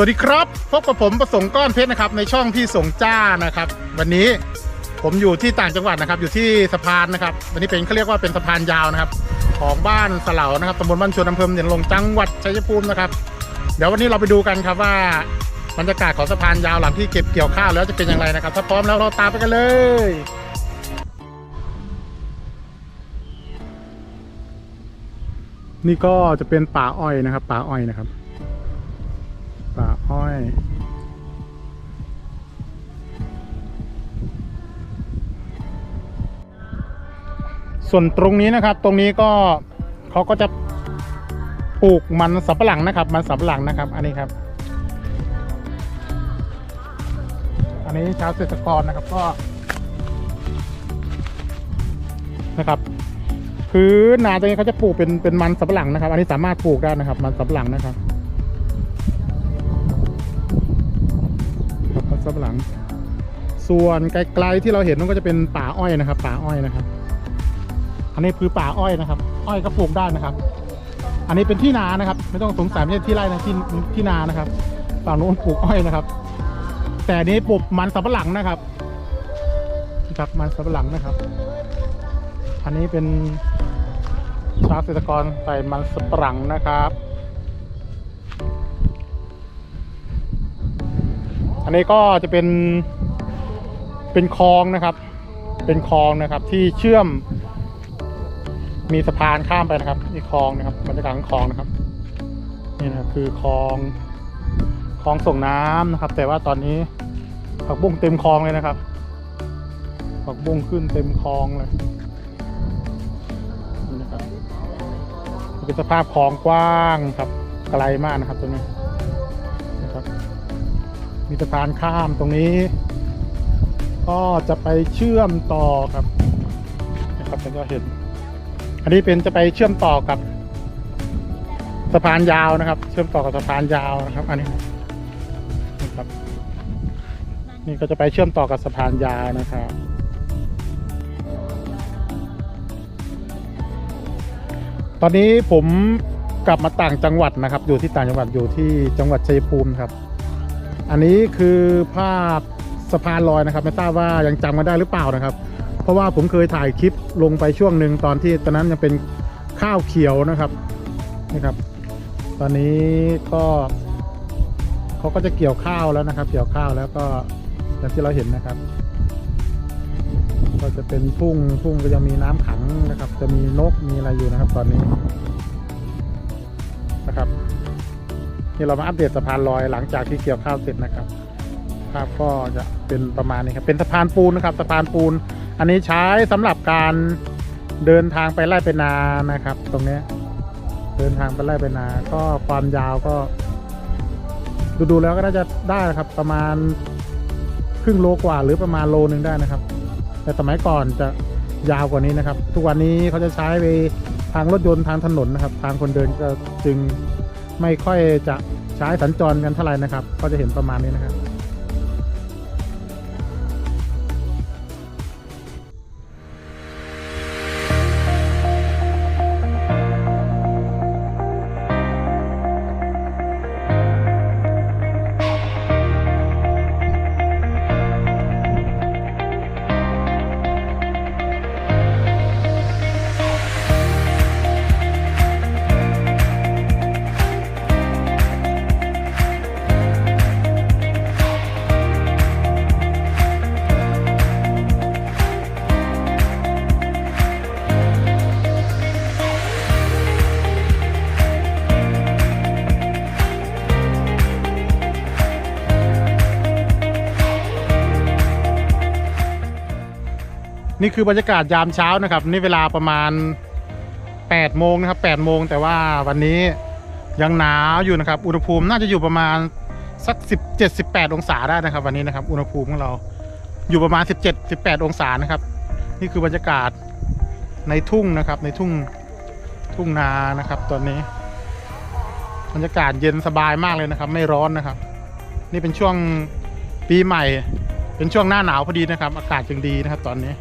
สวัสดีครับ พบกับผมประสงค์ก้อนเพชรนะครับ ในช่องพี่สงจ้านะครับ วันนี้ผมอยู่ที่ต่างจังหวัดนะครับ อยู่ที่สะพานนะครับ วันนี้เป็นเขาเรียกว่าเป็นสะพานยาวนะครับ ของบ้านสะเหลานะครับตำบลบ้านชวนอำเภอเด่นลงจังหวัดชัยภูมินะครับ เดี๋ยววันนี้เราไปดูกันครับว่าบรรยากาศของสะพานยาวหลังที่เก็บเกี่ยวข้าวแล้วจะเป็นอย่างไรนะครับ ถ้าพร้อมแล้วเราตามไปกันเลยนี่ก็จะเป็นป่าอ้อยนะครับ ป่าอ้อยนะครับ ป่าอ้อยส่วนตรงนี้นะครับ ตรงนี้ก็เขาก็จะปลูกมันสำปะหลังนะครับ มันสำปะหลังนะครับ อันนี้ครับ อันนี้ชาวเกษตรกรนะครับก็นะครับคือนาตรงนี้เขาจะปลูกเป็นเป็นมันสำปะหลังนะครับ อันนี้สามารถปลูกได้นะครับ มันสำปะหลังนะครับ ครับมันสำปะหลัง ส่วนไกลๆที่เราเห็นนั่นก็จะเป็นป่าอ้อยนะครับ ป่าอ้อยนะครับ อันนี้คือป่าอ้อยนะครับ อ้อยก็ปลูกได้นะครับ อันนี้เป็นที่นานะครับ ไม่ต้องสงสัยไม่ใช่ที่ไร่นะที่ที่นานะครับฝั่งโน้นปลูกอ้อยนะครับ แต่นี้ปลูกมันสำปะหลังนะครับครับมันสำปะหลังนะครับ อันนี้เป็นชาวเกษตรกรใส่มันสำปะหลังนะครับ อันนี้ก็จะเป็นเป็นคลองนะครับ เป็นคลองนะครับที่เชื่อม มีสะพานข้ามไปนะครับนี่คลองนะครับบรรยากาศของคลองนะครับนี่นะค,คือคลองคลองส่งน้ำนะครับ แต่ว่าตอนนี้ผักบุ้งเต็มคลองเลยนะครับผักบุ้งขึ้นเต็มคลองเลยนี่นะครับเป็นสภาพคลองกว้างครับไกลมากนะครับตรงนี้ มีสะพานข้ามตรงนี้ ก็จะไปเชื่อมต่อครับนะครับท่านก็เห็น อันนี้เป็นจะไปเชื่อมต่อกับสะพานยาวนะครับ เชื่อมต่อกับสะพานยาวนะครับ อันนี้นะครับ นี่ก็จะไปเชื่อมต่อกับสะพานยาวนะครับตอนนี้ผมกลับมาต่างจังหวัดนะครับ อยู่ที่ต่างจังหวัดอยู่ที่จังหวัดชัยภูมิครับ อันนี้คือภาพสะพานลอยนะครับ ไม่ทราบว่ายังจำกันได้หรือเปล่านะครับ เพราะว่าผมเคยถ่ายคลิปลงไปช่วงหนึ่งตอนที่ตอนนั้นยังเป็นข้าวเขียวนะครับนี่ครับ ตอนนี้ก็เขาก็จะเกี่ยวข้าวแล้วนะครับ เกี่ยวข้าวแล้วก็อย่างที่เราเห็นนะครับ ก็จะเป็นทุ่งทุ่งก็ยังมีน้ำขังนะครับ จะมีนกมีอะไรอยู่นะครับ ตอนนี้นะครับ นี่เรามาอัปเดตสะพานลอยหลังจากที่เกี่ยวข้าวเสร็จนะครับ ภาพก็จะเป็นประมาณนี้ครับ เป็นสะพานปูนนะครับ สะพานปูน อันนี้ใช้สำหรับการเดินทางไปไล่ไปนานะครับ ตรงนี้เดินทางไปไล่ไปนา ก็ความยาวก็ ดูๆแล้วก็น่าจะได้นะครับ ประมาณครึ่งโลกว่า หรือประมาณโลนึงได้นะครับ แต่สมัยก่อนจะยาวกว่านี้นะครับ ทุกวันนี้เขาจะใช้ไปทางรถยนต์ทางถนนนะครับ ทางคนเดินก็จึง ไม่ค่อยจะใช้สัญจรกันเท่าไหร่นะครับ ก็จะเห็นประมาณนี้นะครับ นี่คือบรรยากาศยามเช้านะครับ นี่เวลาประมาณ8โมงนะครับ8โมงแต่ว่าวันนี้ยังหนาวอยู่นะครับ อุณหภูมิน่าจะอยู่ประมาณสัก17 18องศาได้นะครับ วันนี้นะครับ อุณหภูมิของเราอยู่ประมาณ 17 18 องศานะครับ นี่คือบรรยากาศในทุ่งนะครับ ในทุ่งทุ่งนานะครับ ตอนนี้บรรยากาศเย็นสบายมากเลยนะครับ ไม่ร้อนนะครับ นี่เป็นช่วงปีใหม่ เป็นช่วงหน้าหนาวพอดีนะครับ อากาศจึงดีนะครับ ตอนนี้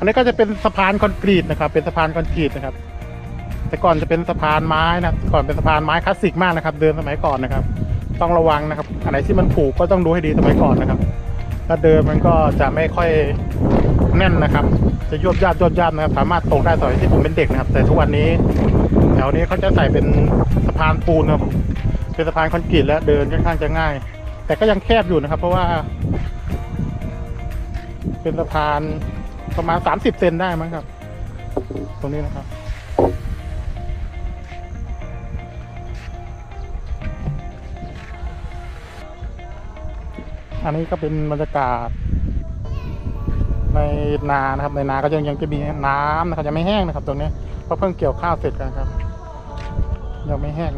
อันนี้ก็จะเป็นสะพานคอนกรีตนะครับ เป็นสะพานคอนกรีตนะครับ แต่ก่อนจะเป็นสะพานไม้นะก่อนเป็นสะพานไม้คลาสสิกมากนะครับ เดินสมัยก่อนนะครับ ต้องระวังนะครับอันไหนที่มันผูกก็ต้องดูให้ดีสมัยก่อนนะครับถ้าเดินมันก็จะไม่ค่อยแน่นนะครับ จะยวบยาดยวบยาดนะครับ สามารถตกได้สมัยที่ผมเป็นเด็กนะครับ แต่ทุกวันนี้แถวนี้เขาจะใส่เป็นสะพานปูนนะครับเป็นสะพานคอนกรีตแล้วเดินค่อนข้างจะง่าย แต่ก็ยังแคบอยู่นะครับ เพราะว่า เป็นสะพาน ประมาณ30เซนได้มั้งครับ ตรงนี้นะครับ อันนี้ก็เป็นบรรยากาศ ในนานะครับ ในนาก็ยังยังจะมีน้ำนะครับยังไม่แห้งนะครับ ตรงนี้เพราะเพิ่งเกี่ยวข้าวเสร็จกันครับ ยังไม่แห้ง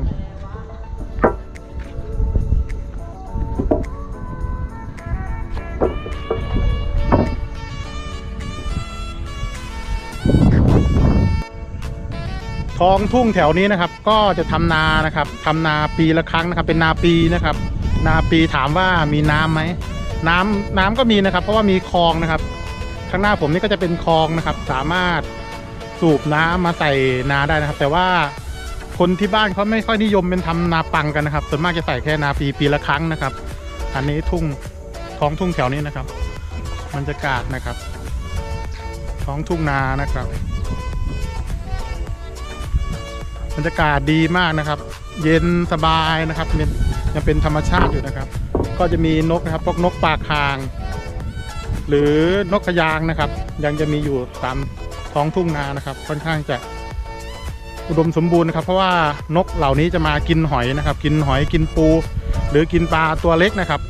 ท้องทุ่งแถวนี้นะครับ ก็จะทำนานะครับทำนาปีละครั้งนะครับ เป็นนาปีนะครับ นาปีถามว่ามีน้ำไหมน้ำน้ำก็มีนะครับ เพราะว่ามีคลองนะครับ ข้างหน้าผมนี่ก็จะเป็นคลองนะครับ สามารถสูบน้ำมาใส่นาได้นะครับ แต่ว่าคนที่บ้านเขาไม่ค่อยนิยมเป็นทำนาปังกันนะครับ ส่วนมากจะใส่แค่นาปีปีละครั้งนะครับ อันนี้ทุ่งท้องทุ่งแถวนี้นะครับบรรยากาศนะครับ ท้องทุ่งนานะครับ บรรยากาศดีมากนะครับ เย็นสบายนะครับยังเป็นธรรมชาติอยู่นะครับ ก็จะมีนกนะครับพวกนกปากคาง หรือนกขยางนะครับ ยังจะมีอยู่ตามท้องทุ่งนานะครับ ค่อนข้างจะอุดมสมบูรณ์นะครับ เพราะว่านกเหล่านี้จะมากินหอยนะครับ กินหอยกินปู หรือกินปลาตัวเล็กนะครับ